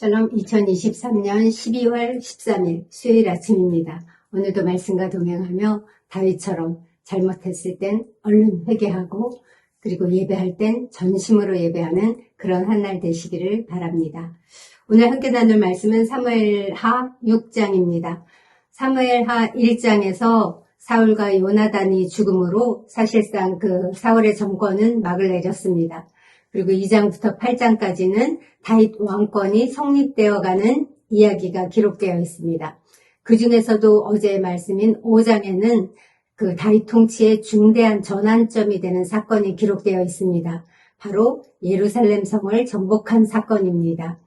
샬롬 2023년 12월 13일 수요일 아침입니다. 오늘도 말씀과 동행하며 다윗처럼 잘못했을 땐 얼른 회개하고 그리고 예배할 땐 전심으로 예배하는 그런 한 날 되시기를 바랍니다. 오늘 함께 나눌 말씀은 사무엘하 6장입니다. 사무엘하 1장에서 사울과 요나단이 죽음으로 사실상 그 사울의 정권은 막을 내렸습니다. 그리고 2장부터 8장까지는 다윗 왕권이 성립되어 가는 이야기가 기록되어 있습니다. 그 중에서도 어제의 말씀인 5장에는 그 다윗 통치의 중대한 전환점이 되는 사건이 기록되어 있습니다. 바로 예루살렘 성을 정복한 사건입니다.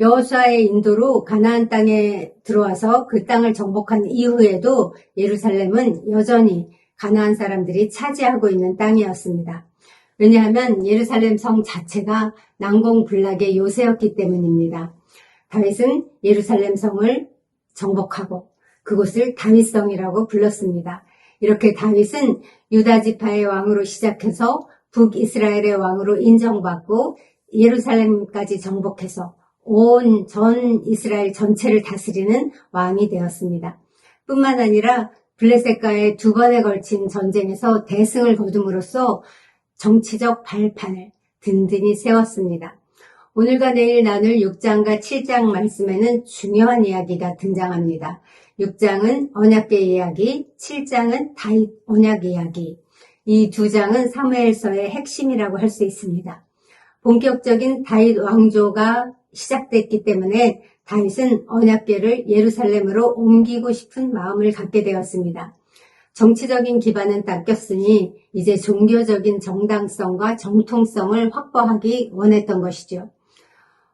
여호수아의 인도로 가나안 땅에 들어와서 그 땅을 정복한 이후에도 예루살렘은 여전히 가나안 사람들이 차지하고 있는 땅이었습니다. 왜냐하면 예루살렘 성 자체가 난공불락의 요새였기 때문입니다. 다윗은 예루살렘 성을 정복하고 그곳을 다윗성이라고 불렀습니다. 이렇게 다윗은 유다 지파의 왕으로 시작해서 북이스라엘의 왕으로 인정받고 예루살렘까지 정복해서 온 전 이스라엘 전체를 다스리는 왕이 되었습니다. 뿐만 아니라 블레셋과의 두 번에 걸친 전쟁에서 대승을 거둠으로써 정치적 발판을 든든히 세웠습니다. 오늘과 내일 나눌 6장과 7장 말씀에는 중요한 이야기가 등장합니다. 6장은 언약계 이야기, 7장은 다윗 언약 이야기. 이 두 장은 사무엘서의 핵심이라고 할 수 있습니다. 본격적인 다윗 왕조가 시작됐기 때문에 다윗은 언약계를 예루살렘으로 옮기고 싶은 마음을 갖게 되었습니다. 정치적인 기반은 닦였으니 이제 종교적인 정당성과 정통성을 확보하기 원했던 것이죠.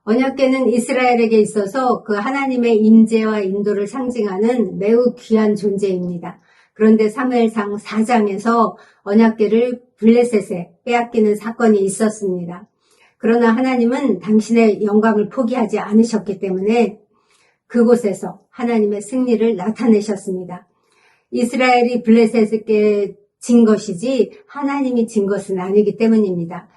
언약계는 이스라엘에게 있어서 그 하나님의 임재와 인도를 상징하는 매우 귀한 존재입니다. 그런데 사무엘상 4장에서 언약계를 블레셋에 빼앗기는 사건이 있었습니다. 그러나 하나님은 당신의 영광을 포기하지 않으셨기 때문에 그곳에서 하나님의 승리를 나타내셨습니다. 이스라엘이 블레셋에게 진 것이지 하나님이 진 것은 아니기 때문입니다.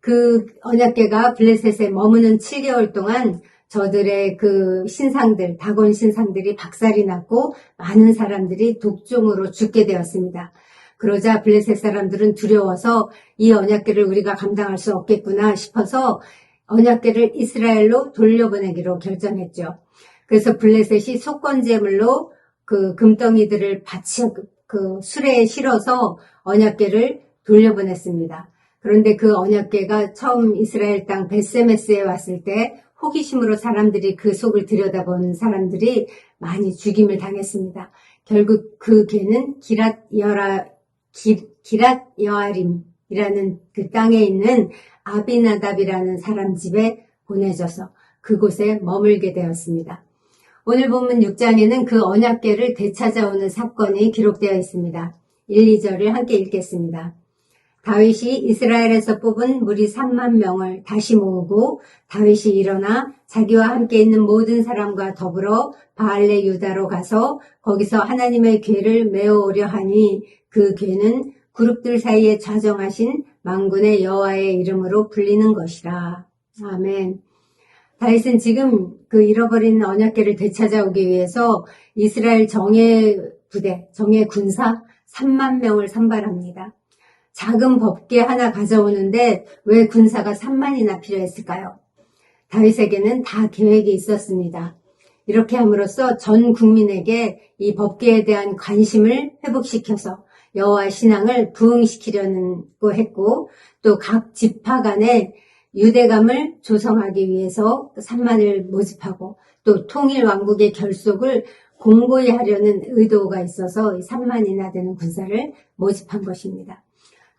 그 언약계가 블레셋에 머무는 7개월 동안 저들의 그 신상들, 다곤 신상들이 박살이 났고 많은 사람들이 독종으로 죽게 되었습니다. 그러자 블레셋 사람들은 두려워서 이 언약계를 우리가 감당할 수 없겠구나 싶어서 언약계를 이스라엘로 돌려보내기로 결정했죠. 그래서 블레셋이 속건제물로 그 금덩이들을 바치 그 수레에 실어서 언약계를 돌려보냈습니다. 그런데 그 언약계가 처음 이스라엘 땅 베세메스에 왔을 때 호기심으로 사람들이 그 속을 들여다본 사람들이 많이 죽임을 당했습니다. 결국 그 개는 기랏 여라 기, 기랏 여아림이라는 그 땅에 있는 아비나답이라는 사람 집에 보내져서 그곳에 머물게 되었습니다. 오늘 본문 6장에는 그 언약계를 되찾아오는 사건이 기록되어 있습니다. 1, 2절을 함께 읽겠습니다. 다윗이 이스라엘에서 뽑은 무리 3만 명을 다시 모으고 다윗이 일어나 자기와 함께 있는 모든 사람과 더불어 바알레 유다로 가서 거기서 하나님의 괴를 메어오려 하니 그 괴는 그룹들 사이에 좌정하신 망군의 여호와의 이름으로 불리는 것이라. 아멘. 다윗은 지금 그 잃어버린 언약계를 되찾아오기 위해서 이스라엘 정예 부대, 정예 군사 3만 명을 선발합니다. 작은 법계 하나 가져오는데 왜 군사가 3만이나 필요했을까요? 다윗에게는 다 계획이 있었습니다. 이렇게 함으로써 전 국민에게 이 법계에 대한 관심을 회복시켜서 여호와 신앙을 부흥시키려고 했고 또 각 지파 간에 유대감을 조성하기 위해서 3만을 모집하고 또 통일 왕국의 결속을 공고히 하려는 의도가 있어서 3만이나 되는 군사를 모집한 것입니다.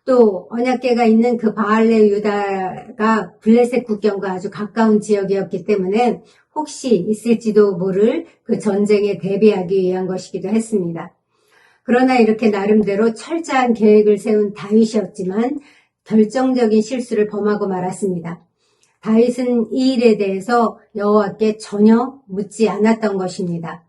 또 언약계가 있는 그 바알레 유다가 블레셋 국경과 아주 가까운 지역이었기 때문에 혹시 있을지도 모를 그 전쟁에 대비하기 위한 것이기도 했습니다. 그러나 이렇게 나름대로 철저한 계획을 세운 다윗이었지만 결정적인 실수를 범하고 말았습니다. 다윗은 이 일에 대해서 여호와께 전혀 묻지 않았던 것입니다.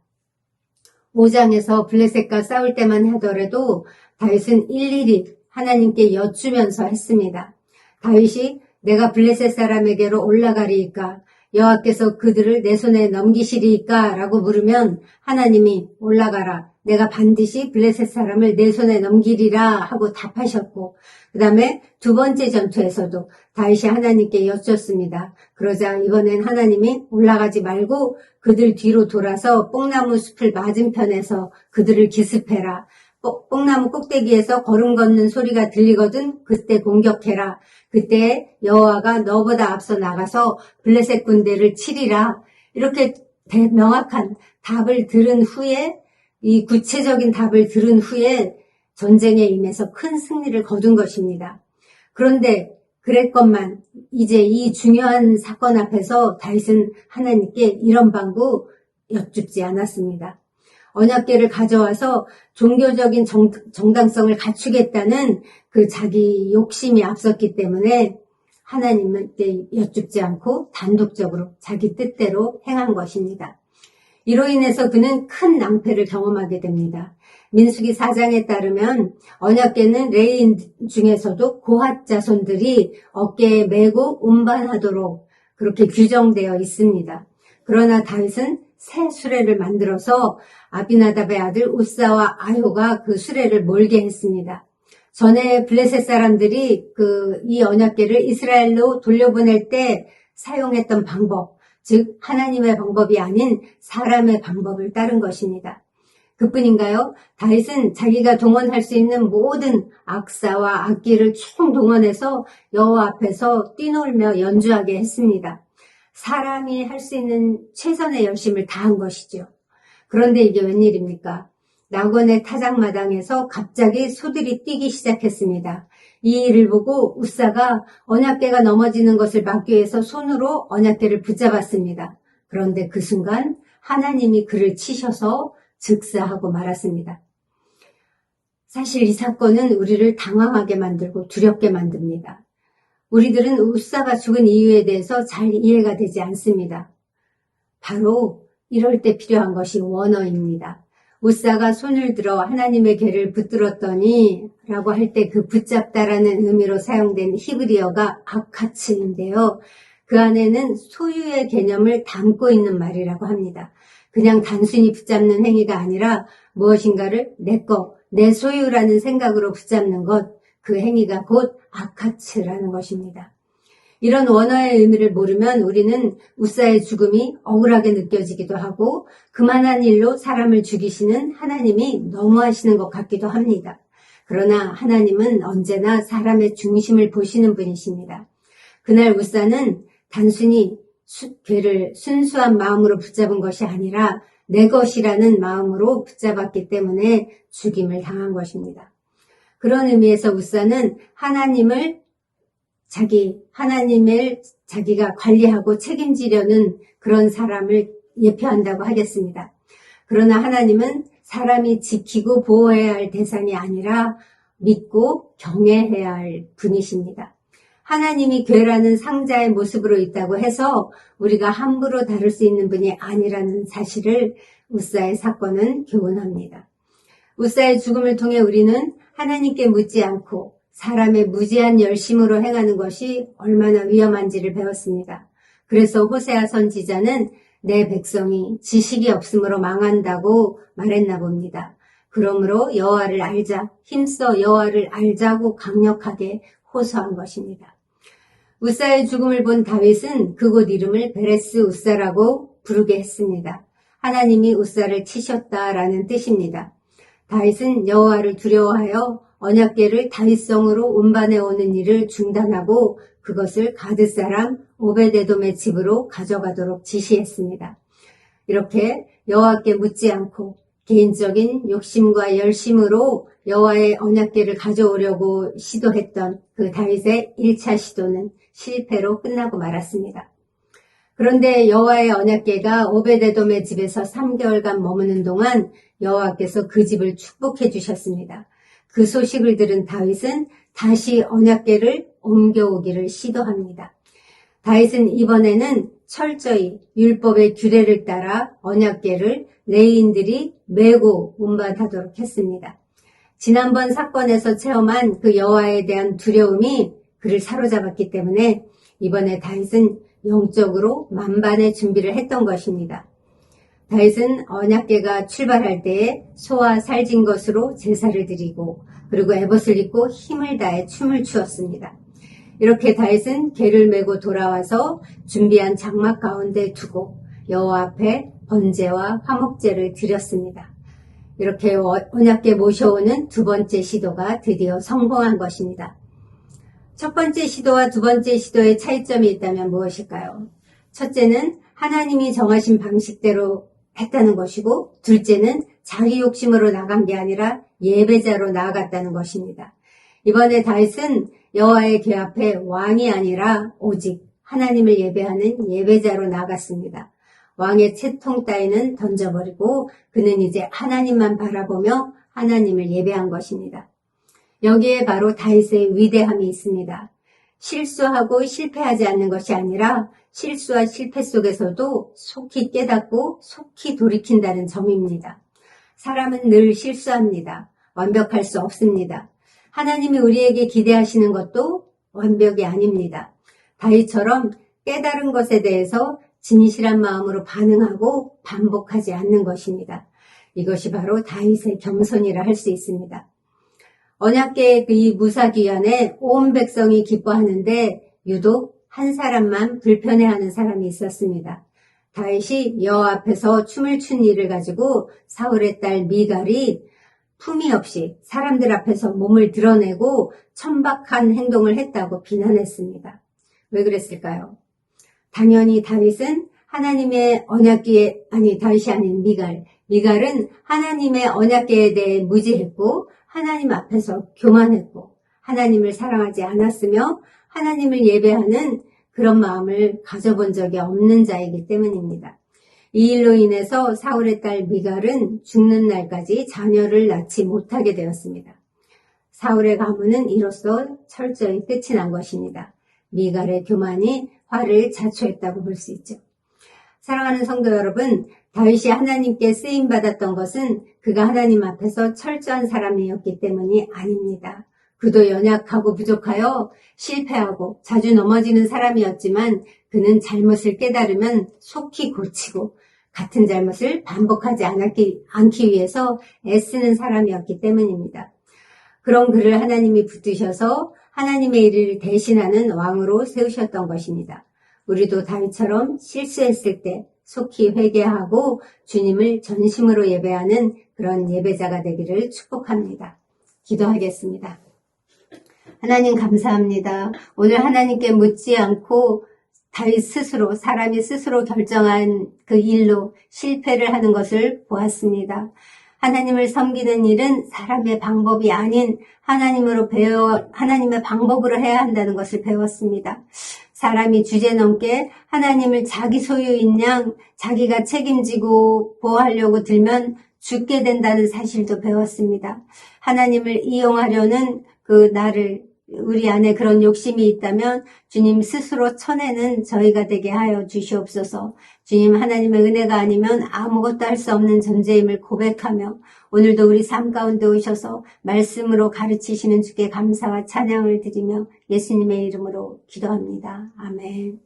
5장에서 블레셋과 싸울 때만 하더라도 다윗은 일일이 하나님께 여쭈면서 했습니다. 다윗이 내가 블레셋 사람에게로 올라가리이까 여호와께서 그들을 내 손에 넘기시리까? 라고 물으면 하나님이 올라가라. 내가 반드시 블레셋 사람을 내 손에 넘기리라 하고 답하셨고 그 다음에 두 번째 전투에서도 다윗이 하나님께 여쭙습니다. 그러자 이번엔 하나님이 올라가지 말고 그들 뒤로 돌아서 뽕나무 숲을 맞은편에서 그들을 기습해라. 뽕- 뽕나무 꼭대기에서 걸음 걷는 소리가 들리거든 그때 공격해라. 그때 여호와가 너보다 앞서 나가서 블레셋 군대를 치리라. 이렇게 대- 명확한 답을 들은 후에 이 구체적인 답을 들은 후에 전쟁에 임해서 큰 승리를 거둔 것입니다. 그런데 그랬건만 이제 이 중요한 사건 앞에서 다윗은 하나님께 이런 방구 여쭙지 않았습니다. 언약계를 가져와서 종교적인 정, 정당성을 갖추겠다는 그 자기 욕심이 앞섰기 때문에 하나님께 여쭙지 않고 단독적으로 자기 뜻대로 행한 것입니다. 이로 인해서 그는 큰 낭패를 경험하게 됩니다. 민수기 4장에 따르면 언약계는 레인 중에서도 고핫 자손들이 어깨에 메고 운반하도록 그렇게 규정되어 있습니다. 그러나 다윗은 새 수레를 만들어서 아비나답의 아들 우사와 아효가 그 수레를 몰게 했습니다. 전에 블레셋 사람들이 그 이 언약계를 이스라엘로 돌려보낼 때 사용했던 방법, 즉 하나님의 방법이 아닌 사람의 방법을 따른 것입니다. 그뿐인가요? 다윗은 자기가 동원할 수 있는 모든 악사와 악기를 총 동원해서 여호와 앞에서 뛰놀며 연주하게 했습니다. 사람이 할 수 있는 최선의 열심을 다한 것이죠. 그런데 이게 웬일입니까? 낙원의 타작마당에서 갑자기 소들이 뛰기 시작했습니다. 이 일을 보고 우사가 언약계가 넘어지는 것을 막기 위해서 손으로 언약계를 붙잡았습니다. 그런데 그 순간 하나님이 그를 치셔서 즉사하고 말았습니다. 사실 이 사건은 우리를 당황하게 만들고 두렵게 만듭니다. 우리들은 우사가 죽은 이유에 대해서 잘 이해가 되지 않습니다. 바로 이럴 때 필요한 것이 원어입니다. 우사가 손을 들어 하나님의 괴를 붙들었더니 라고 할 때 그 붙잡다라는 의미로 사용된 히브리어가 아카츠인데요. 그 안에는 소유의 개념을 담고 있는 말이라고 합니다. 그냥 단순히 붙잡는 행위가 아니라 무엇인가를 내 거, 내 소유라는 생각으로 붙잡는 것, 그 행위가 곧 아카츠라는 것입니다. 이런 원어의 의미를 모르면 우리는 우사의 죽음이 억울하게 느껴지기도 하고 그만한 일로 사람을 죽이시는 하나님이 너무하시는 것 같기도 합니다. 그러나 하나님은 언제나 사람의 중심을 보시는 분이십니다. 그날 우사는 단순히 수- 괴를 순수한 마음으로 붙잡은 것이 아니라 내 것이라는 마음으로 붙잡았기 때문에 죽임을 당한 것입니다. 그런 의미에서 우사는 하나님을 자기 하나님을 자기가 관리하고 책임지려는 그런 사람을 예표한다고 하겠습니다. 그러나 하나님은 사람이 지키고 보호해야 할 대상이 아니라 믿고 경외해야 할 분이십니다. 하나님이 괴라는 상자의 모습으로 있다고 해서 우리가 함부로 다룰 수 있는 분이 아니라는 사실을 우사의 사건은 교훈합니다. 우사의 죽음을 통해 우리는 하나님께 묻지 않고 사람의 무지한 열심으로 행하는 것이 얼마나 위험한지를 배웠습니다. 그래서 호세아 선지자는 내 백성이 지식이 없으므로 망한다고 말했나 봅니다. 그러므로 여호와를 알자, 힘써 여호와를 알자고 강력하게 호소한 것입니다. 우사의 죽음을 본 다윗은 그곳 이름을 베레스 우사라고 부르게 했습니다. 하나님이 우사를 치셨다라는 뜻입니다. 다윗은 여호와를 두려워하여 언약궤를 다윗성으로 운반해 오는 일을 중단하고 그것을 가드 사람 오베데돔의 집으로 가져가도록 지시했습니다. 이렇게 여호와께 묻지 않고 개인적인 욕심과 열심으로 여호와의 언약궤를 가져오려고 시도했던 그 다윗의 1차 시도는 실패로 끝나고 말았습니다. 그런데 여호와의 언약궤가 오베데돔의 집에서 3개월간 머무는 동안 여호와께서 그 집을 축복해 주셨습니다. 그 소식을 들은 다윗은 다시 언약궤를 옮겨오기를 시도합니다. 다윗은 이번에는 철저히 율법의 규례를 따라 언약궤를 레인들이 메고 운반하도록 했습니다. 지난번 사건에서 체험한 그 여호와에 대한 두려움이 그를 사로잡았기 때문에 이번에 다윗은 영적으로 만반의 준비를 했던 것입니다. 다윗은 언약계가 출발할 때에 소와 살진 것으로 제사를 드리고 그리고 에봇을 입고 힘을 다해 춤을 추었습니다. 이렇게 다윗은 개를 메고 돌아와서 준비한 장막 가운데 두고 여호와 앞에 번제와 화목제를 드렸습니다. 이렇게 언약계 모셔오는 두 번째 시도가 드디어 성공한 것입니다. 첫 번째 시도와 두 번째 시도의 차이점이 있다면 무엇일까요? 첫째는 하나님이 정하신 방식대로 했다는 것이고, 둘째는 자기 욕심으로 나간 게 아니라 예배자로 나아갔다는 것입니다. 이번에 다윗은 여호와의 궤 앞에 왕이 아니라 오직 하나님을 예배하는 예배자로 나갔습니다. 왕의 채통 따위는 던져버리고 그는 이제 하나님만 바라보며 하나님을 예배한 것입니다. 여기에 바로 다윗의 위대함이 있습니다. 실수하고 실패하지 않는 것이 아니라 실수와 실패 속에서도 속히 깨닫고 속히 돌이킨다는 점입니다. 사람은 늘 실수합니다. 완벽할 수 없습니다. 하나님이 우리에게 기대하시는 것도 완벽이 아닙니다. 다윗처럼 깨달은 것에 대해서 진실한 마음으로 반응하고 반복하지 않는 것입니다. 이것이 바로 다윗의 겸손이라 할 수 있습니다. 언약계의 그이 무사기연에 온 백성이 기뻐하는데 유독 한 사람만 불편해하는 사람이 있었습니다. 다윗이 여호와 앞에서 춤을 춘 일을 가지고 사울의 딸 미갈이 품위 없이 사람들 앞에서 몸을 드러내고 천박한 행동을 했다고 비난했습니다. 왜 그랬을까요? 당연히 다윗은 하나님의 언약계에 아니 다윗이 아닌 미갈 미갈은 하나님의 언약계에 대해 무지했고 하나님 앞에서 교만했고 하나님을 사랑하지 않았으며 하나님을 예배하는 그런 마음을 가져본 적이 없는 자이기 때문입니다. 이 일로 인해서 사울의 딸 미갈은 죽는 날까지 자녀를 낳지 못하게 되었습니다. 사울의 가문은 이로써 철저히 끝이 난 것입니다. 미갈의 교만이 화를 자초했다고 볼 수 있죠. 사랑하는 성도 여러분, 다윗이 하나님께 쓰임 받았던 것은 그가 하나님 앞에서 철저한 사람이었기 때문이 아닙니다. 그도 연약하고 부족하여 실패하고 자주 넘어지는 사람이었지만 그는 잘못을 깨달으면 속히 고치고 같은 잘못을 반복하지 않기, 않기 위해서 애쓰는 사람이었기 때문입니다. 그런 그를 하나님이 붙드셔서 하나님의 일을 대신하는 왕으로 세우셨던 것입니다. 우리도 다윗처럼 실수했을 때 속히 회개하고 주님을 전심으로 예배하는 그런 예배자가 되기를 축복합니다. 기도하겠습니다. 하나님 감사합니다. 오늘 하나님께 묻지 않고 다윗 스스로 사람이 스스로 결정한 그 일로 실패를 하는 것을 보았습니다. 하나님을 섬기는 일은 사람의 방법이 아닌 하나님으로 배워 하나님의 방법으로 해야 한다는 것을 배웠습니다. 사람이 주제넘게 하나님을 자기 소유인 양 자기가 책임지고 보호하려고 들면 죽게 된다는 사실도 배웠습니다. 하나님을 이용하려는 그 나를 우리 안에 그런 욕심이 있다면 주님 스스로 쳐내는 저희가 되게 하여 주시옵소서. 주님 하나님의 은혜가 아니면 아무것도 할 수 없는 존재임을 고백하며 오늘도 우리 삶 가운데 오셔서 말씀으로 가르치시는 주께 감사와 찬양을 드리며 예수님의 이름으로 기도합니다. 아멘.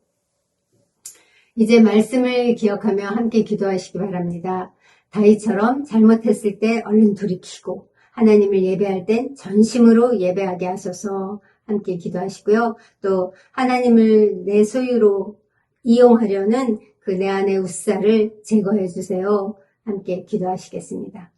이제 말씀을 기억하며 함께 기도하시기 바랍니다. 다이처럼 잘못했을 때 얼른 돌이키고 하나님을 예배할 땐 전심으로 예배하게 하소서 함께 기도하시고요. 또 하나님을 내 소유로 이용하려는 그 내 안의 우사를 제거해 주세요. 함께 기도하시겠습니다.